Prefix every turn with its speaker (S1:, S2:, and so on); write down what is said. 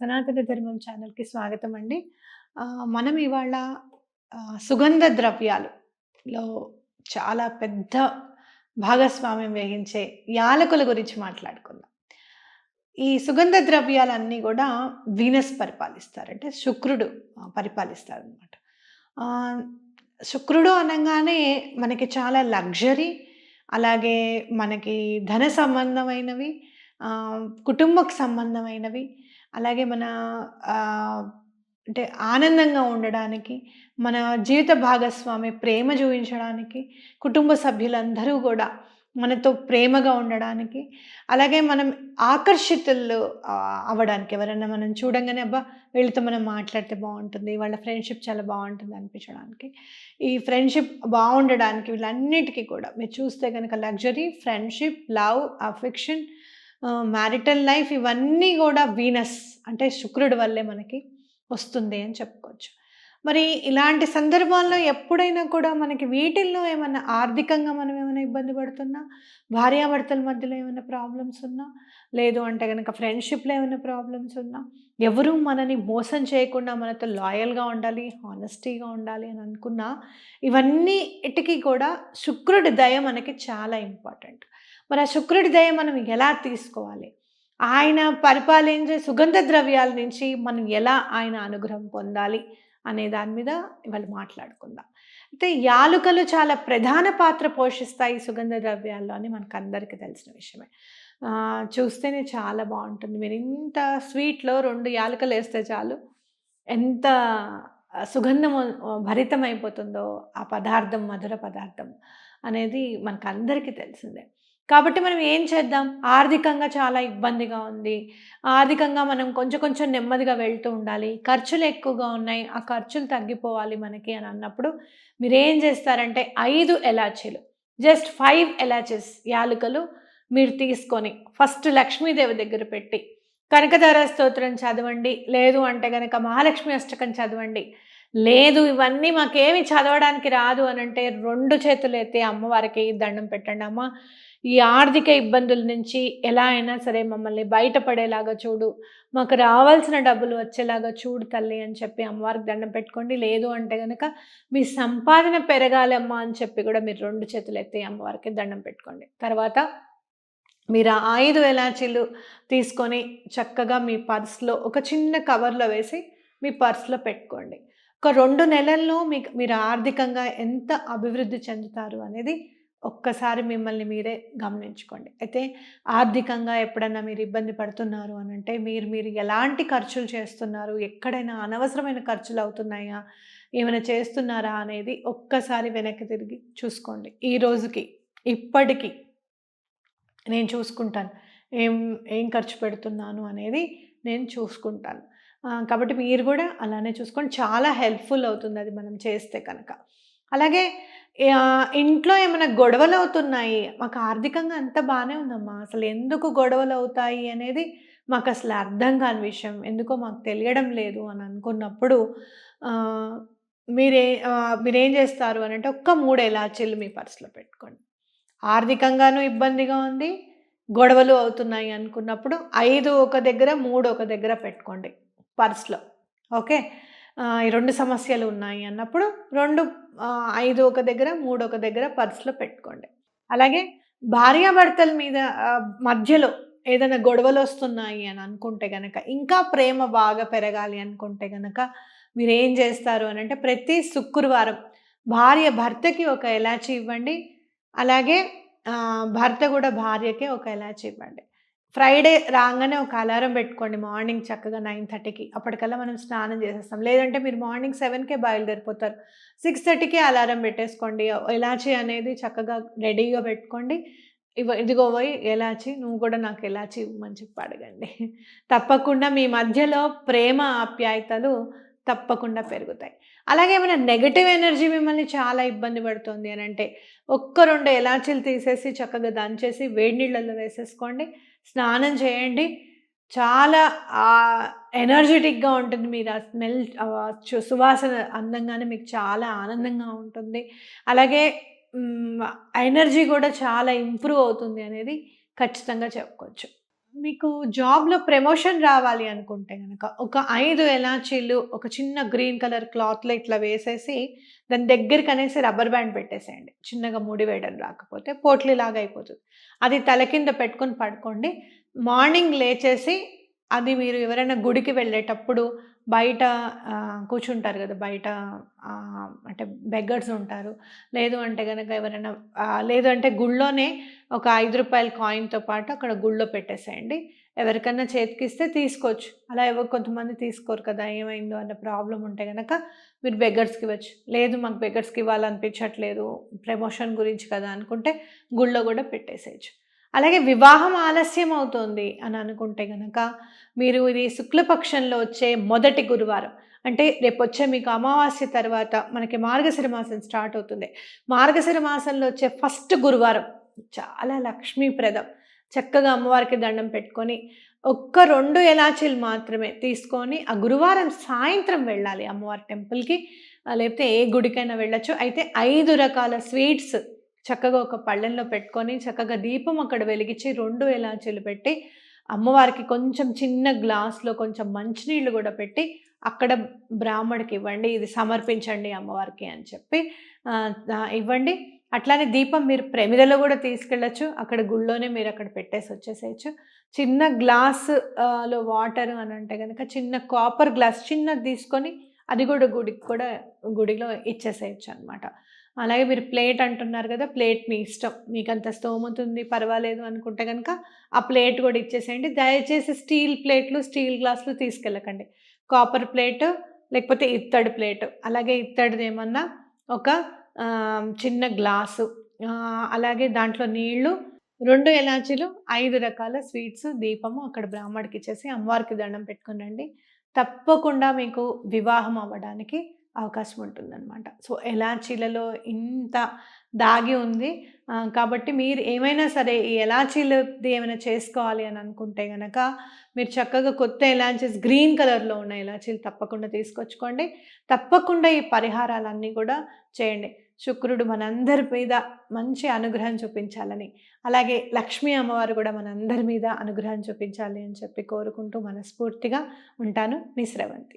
S1: సనాతన ధర్మం ఛానల్కి స్వాగతం అండి. మనం ఇవాళ సుగంధ ద్రవ్యాలులో చాలా పెద్ద భాగస్వామ్యం వహించే యాలకుల గురించి మాట్లాడుకుందాం. ఈ సుగంధ ద్రవ్యాలన్నీ కూడా వీనస్ పరిపాలిస్తారు అంటే శుక్రుడు పరిపాలిస్తారు అనమాట శుక్రుడు అనగానే మనకి చాలా లగ్జరీ అలాగే మనకి ధన సంబంధమైనవి కుటుంబకు సంబంధమైనవి అలాగే మన అంటే ఆనందంగా ఉండడానికి మన జీవిత భాగస్వామి ప్రేమ చూపించడానికి కుటుంబ సభ్యులందరూ కూడా మనతో ప్రేమగా ఉండడానికి అలాగే మనం ఆకర్షితులు అవ్వడానికి. ఎవరైనా మనం చూడంగానే అబ్బా! వీళ్ళతో మనం మాట్లాడితే బాగుంటుంది వాళ్ళ ఫ్రెండ్షిప్ చాలా బాగుంటుంది అనిపించడానికి. ఈ ఫ్రెండ్షిప్ బాగుండడానికి వీళ్ళన్నిటికీ కూడా మీరు చూస్తే కనుక luxury friendship love affection marital life ఇవన్నీ కూడా వీనస్ అంటే శుక్రుడి వల్లే మనకి వస్తుంది అని చెప్పుకోవచ్చు. మరి ఇలాంటి సందర్భాల్లో ఎప్పుడైనా కూడా మనకి వీటిల్లో ఏమైనా ఆర్థికంగా మనం ఏమైనా ఇబ్బంది పడుతున్నా భార్యాభర్తల మధ్యలో ఏమైనా ప్రాబ్లమ్స్ ఉన్నా లేదు అంటే కనుక ఫ్రెండ్షిప్లో ఏమైనా ప్రాబ్లమ్స్ ఉన్నా ఎవరూ మనని మోసం చేయకుండా మనతో లాయల్గా ఉండాలి హానెస్టీగా ఉండాలి అని అనుకున్నా ఇవన్నీ ఇటికి కూడా శుక్రుడి దయ మనకి చాలా ఇంపార్టెంట్. మరి ఆ శుక్రుడి దయ మనం ఎలా తీసుకోవాలి? ఆయన పరిపాలించే సుగంధ ద్రవ్యాల నుంచి మనం ఎలా ఆయన అనుగ్రహం పొందాలి? అనే దాని మీద ఇవాళ మాట్లాడుకుందాం. అయితే యాలుకలు చాలా ప్రధాన పాత్ర పోషిస్తాయి సుగంధ ద్రవ్యాల్లో అని మనకు అందరికీ తెలిసిన విషయమే. చూస్తేనే చాలా బాగుంటుంది. మీరు ఇంత స్వీట్లో రెండు యాలకలు వేస్తే చాలు. ఎంత సుగంధం భరితం అయిపోతుందో ఆ పదార్థం మధుర పదార్థం అనేది మనకు అందరికీ తెలిసిందే. కాబట్టి మనం ఏం చేద్దాం? ఆర్థికంగా చాలా ఇబ్బందిగా ఉంది. ఆర్థికంగా మనం కొంచెం కొంచెం నెమ్మదిగా వెళ్తూ ఉండాలి. ఖర్చులు ఎక్కువగా ఉన్నాయి. ఆ ఖర్చులు తగ్గిపోవాలి మనకి అని అన్నప్పుడు మీరు ఏం చేస్తారంటే ఐదు ఎలాచీలు జస్ట్ ఫైవ్ ఎలాచెస్ యాలకులు మీరు తీసుకొని ఫస్ట్ లక్ష్మీదేవి దగ్గర పెట్టి కనకధార స్తోత్రం చదవండి. లేదు అంటే కనుక మహాలక్ష్మి అష్టకం చదవండి. లేదు ఇవన్నీ మాకేమి చదవడానికి రాదు అని అంటే రెండు చేతులు అయితే అమ్మవారికి దండం పెట్టండి. అమ్మ ఈ ఆర్థిక ఇబ్బందుల నుంచి ఎలా అయినా సరే మమ్మల్ని బయటపడేలాగా చూడు. మాకు రావాల్సిన డబ్బులు వచ్చేలాగా చూడు తల్లి అని చెప్పి అమ్మవారికి దండం పెట్టుకోండి. లేదు అంటే కనుక మీ సంపాదన పెరగాలమ్మా అని చెప్పి కూడా మీరు రెండు చేతులు ఎత్తి అమ్మవారికి దండం పెట్టుకోండి. తర్వాత మీరు ఆ ఐదు ఎలాచీలు తీసుకొని చక్కగా మీ పర్స్లో ఒక చిన్న కవర్లో వేసి మీ పర్స్లో పెట్టుకోండి. ఒక రెండు నెలల్లో మీకు మీరు ఆర్థికంగా ఎంత అభివృద్ధి చెందుతారు అనేది ఒక్కసారి మిమ్మల్ని మీరే గమనించుకోండి. అయితే ఆర్థికంగా ఎప్పుడైనా మీరు ఇబ్బంది పడుతున్నారు అని అంటే మీరు మీరు ఎలాంటి ఖర్చులు చేస్తున్నారు? ఎక్కడైనా అనవసరమైన ఖర్చులు అవుతున్నాయా? ఏమైనా చేస్తున్నారా అనేది ఒక్కసారి వెనక్కి తిరిగి చూసుకోండి. ఈ రోజుకి ఇప్పటికీ నేను చూసుకుంటాను. ఏం ఏం ఖర్చు పెడుతున్నాను అనేది నేను చూసుకుంటాను. కాబట్టి మీరు కూడా అలానే చూసుకోండి. చాలా హెల్ప్ఫుల్ అవుతుంది అది మనం చేస్తే కనుక. అలాగే ఇంట్లో ఏమైనా గొడవలు అవుతున్నాయి? మాకు ఆర్థికంగా అంత బాగానే ఉందమ్మా. అసలు ఎందుకు గొడవలు అవుతాయి అనేది మాకు అసలు అర్థం కాని విషయం. ఎందుకో మాకు తెలియడం లేదు అని అనుకున్నప్పుడు మీరే మీరేం చేస్తారు అని అంటే ఒక్క మూడు ఎలాచీలు మీ పర్సులో పెట్టుకోండి. ఆర్థికంగానూ ఇబ్బందిగా ఉంది గొడవలు అవుతున్నాయి అనుకున్నప్పుడు ఐదు ఒక దగ్గర మూడు ఒక దగ్గర పెట్టుకోండి. పర్స్లో ఓకే? ఈ రెండు సమస్యలు ఉన్నాయి అన్నప్పుడు రెండు ఐదు ఒక దగ్గర మూడు ఒక దగ్గర పర్స్లో పెట్టుకోండి. అలాగే భార్యాభర్తల మీద మధ్యలో ఏదైనా గొడవలు వస్తున్నాయి అని అనుకుంటే కనుక ఇంకా ప్రేమ బాగా పెరగాలి అనుకుంటే కనుక మీరు ఏం చేస్తారు అని అంటే ప్రతి శుక్రవారం భార్య భర్తకి ఒక ఎలాచి ఇవ్వండి. అలాగే భర్త కూడా భార్యకి ఒక ఎలాచి ఇవ్వండి. ఫ్రైడే రాగానే ఒక అలారం పెట్టుకోండి మార్నింగ్ చక్కగా నైన్ థర్టీకి. అప్పటికల్లా మనం స్నానం చేసేస్తాం. లేదంటే మీరు మార్నింగ్ సెవెన్కే బయలుదేరిపోతారు. సిక్స్ థర్టీకే అలారం పెట్టేసుకోండి. ఎలాచి అనేది చక్కగా రెడీగా పెట్టుకోండి. ఇవ ఇదిగో పోయి ఎలాచి నువ్వు కూడా నాకు ఎలాచి ఇవ్వమని చెప్పి అడగండి. తప్పకుండా మీ మధ్యలో ప్రేమ ఆప్యాయతలు తప్పకుండా పెరుగుతాయి. అలాగే ఏమైనా నెగటివ్ ఎనర్జీ మిమ్మల్ని చాలా ఇబ్బంది పడుతుంది అని అంటే ఒక్క రెండు ఎలాచీలు తీసేసి చక్కగా దంచేసి వేడి నీళ్ళల్లో వేసేసుకోండి. స్నానం చేయండి. చాలా ఎనర్జెటిక్గా ఉంటుంది మీరు. ఆ స్మెల్ సువాసన అందంగానే మీకు చాలా ఆనందంగా ఉంటుంది. అలాగే ఎనర్జీ కూడా చాలా ఇంప్రూవ్ అవుతుంది అనేది ఖచ్చితంగా చెప్పుకోవచ్చు. మీకు జాబ్‌లో ప్రమోషన్ రావాలి అనుకుంటే కనుక ఒక ఐదు ఎలాచీలు ఒక చిన్న గ్రీన్ కలర్ క్లాత్‌లో ఇట్లా వేసేసి, దాని దగ్గరికనేసి రబ్బర్ బ్యాండ్ పెట్టేసేయండి. చిన్నగా ముడి వేయడం రాకపోతే పోట్లీలాగా అయిపోతుంది అది తల కింద పెట్టుకొని పడుకోండి. మార్నింగ్ లేచేసి, అది మీరు ఎవరైనా గుడికి వెళ్ళేటప్పుడు బయట కూర్చుంటారు కదా బయట అంటే బెగ్గర్స్ ఉంటారు. లేదు అంటే కనుక ఎవరైనా లేదు అంటే గుళ్ళోనే ఒక ఐదు రూపాయల కాయిన్‌తో పాటు అక్కడ గుళ్ళో పెట్టేసేయండి. ఎవరికైనా చేతికిస్తే తీసుకోవచ్చు. అలా ఎవరు కొంతమంది తీసుకోరు కదా! ఏమైందో అన్న ప్రాబ్లం ఉంటే కనుక మీరు బెగ్గర్స్‌కి ఇవ్వచ్చు. లేదు మాకు బెగ్గర్స్‌కి ఇవ్వాలనిపించట్లేదు. ప్రమోషన్ గురించి కదా! అనుకుంటే గుళ్ళో కూడా పెట్టేసేయచ్చు అలాగే వివాహం ఆలస్యం అవుతోంది అని అనుకుంటే కనుక మీరు ఇది శుక్లపక్షంలో వచ్చే మొదటి గురువారం. అంటే రేపు వచ్చే మీకు అమావాస్య తర్వాత మనకి మార్గశిర మాసం స్టార్ట్ అవుతుంది. మార్గశిర మాసంలో వచ్చే ఫస్ట్ గురువారం చాలా లక్ష్మీప్రదం. చక్కగా అమ్మవారికి దండం పెట్టుకొని, ఒక్క రెండు ఎలాచీలు మాత్రమే తీసుకొని, ఆ గురువారం సాయంత్రం వెళ్ళాలి అమ్మవారి టెంపుల్‌కి. లేకపోతే ఏ గుడికైనా వెళ్ళొచ్చు. అయితే ఐదు రకాల స్వీట్స్ చక్కగా ఒక పళ్ళెంలో పెట్టుకొని, చక్కగా దీపం అక్కడ వెలిగించి రెండు ఎలాచీలు పెట్టి, అమ్మవారికి కొంచెం చిన్న గ్లాస్‌లో కొంచెం మంచినీళ్ళు కూడా పెట్టి, అక్కడ బ్రాహ్మడికి ఇవ్వండి. ఇది సమర్పించండి అమ్మవారికి అని చెప్పి ఇవ్వండి. అట్లానే దీపం మీరు ప్రమిదలో కూడా తీసుకెళ్ళొచ్చు. అక్కడ గుళ్ళోనే మీరు అక్కడ పెట్టేసి వచ్చేసేయచ్చు చిన్న గ్లాస్లో వాటర్ అని అంటే కనుక చిన్న కాపర్ గ్లాస్ చిన్నది తీసుకొని, అది కూడా గుడికి కూడా గుడిలో ఇచ్చేసేయొచ్చు అనమాట. అలాగే మీరు ప్లేట్ అంటున్నారు కదా ప్లేట్ మీ ఇష్టం. మీకంత స్తోమత ఉంది పర్వాలేదు అనుకుంటే కనుక ఆ ప్లేట్ కూడా ఇచ్చేసేయండి. దయచేసి స్టీల్ ప్లేట్లు, స్టీల్ గ్లాసులు తీసుకెళ్ళకండి. కాపర్ ప్లేటు లేకపోతే ఇత్తడి ప్లేటు. అలాగే ఇత్తడిది ఏమన్నా ఒక చిన్న గ్లాసు అలాగే దాంట్లో నీళ్ళు, రెండు ఎలాచీలు, ఐదు రకాల స్వీట్స్, దీపము అక్కడ బ్రాహ్మడికి ఇచ్చేసి అమ్మవారికి దండం పెట్టుకుని రండి. తప్పకుండా మీకు వివాహం అవ్వడానికి అవకాశం ఉంటుందన్నమాట సో, ఎలాచీలలో ఇంత దాగి ఉంది. కాబట్టి మీరు ఏమైనా సరే ఈ ఎలాచీలది ఏమైనా చేసుకోవాలి అని అనుకుంటే కనుక మీరు చక్కగా కొత్త ఎలాచీస్ గ్రీన్ కలర్‌లో ఉన్న ఎలాచీలు తప్పకుండా తీసుకొచ్చుకోండి. తప్పకుండా ఈ పరిహారాలన్నీ కూడా చేయండి. శుక్రుడు మనందరి మీద మంచి అనుగ్రహం చూపించాలని, అలాగే లక్ష్మీ అమ్మవారు కూడా మనందరి మీద అనుగ్రహం చూపించాలి అని చెప్పి కోరుకుంటూ మనస్ఫూర్తిగా ఉంటాను. మీ స్రవంతి.